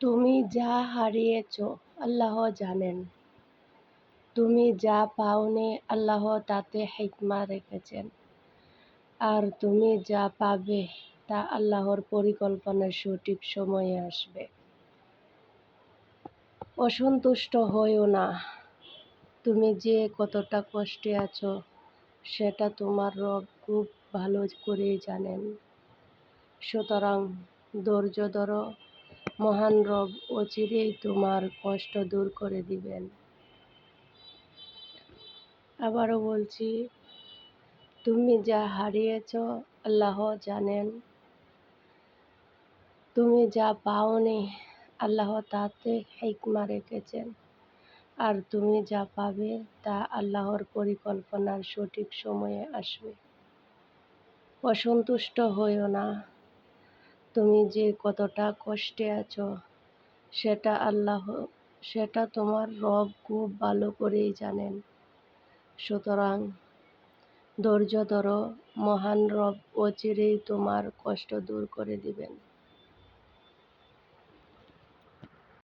তুমি যা হারিয়েছ, আল্লাহ জানেন। তুমি যা পাওনি, আল্লাহ তাতে হিকমা রেখেছেন। আর তুমি যা পাবে, তা আল্লাহর পরিকল্পনার সঠিক সময়ে আসবে। অসন্তুষ্ট হইও না। তুমি যে কতটা কষ্টে আছো, সেটা তোমার রব খুব ভালো করে জানেন। সুতরাং ধৈর্য ধরো মহান রব অচিরেই তোমার কষ্ট দূর করে দিবেন। আবারও বলছি, তুমি যা হারিয়েছ আল্লাহ জানেন। তুমি যা পাওনি আল্লাহ তাতে হিকমা রেখেছেন। আর তুমি যা পাবে তা আল্লাহর পরিকল্পনার সঠিক সময়ে আসবে। অসন্তুষ্ট হইও না। তুমি যে কতটা কষ্টে আছো, সেটা আল্লাহ, সেটা তোমার রব খুব ভালো করেই জানেন। সুতরাং ধৈর্য ধরো, মহান রব অচিরেই তোমার কষ্ট দূর করে দিবেন।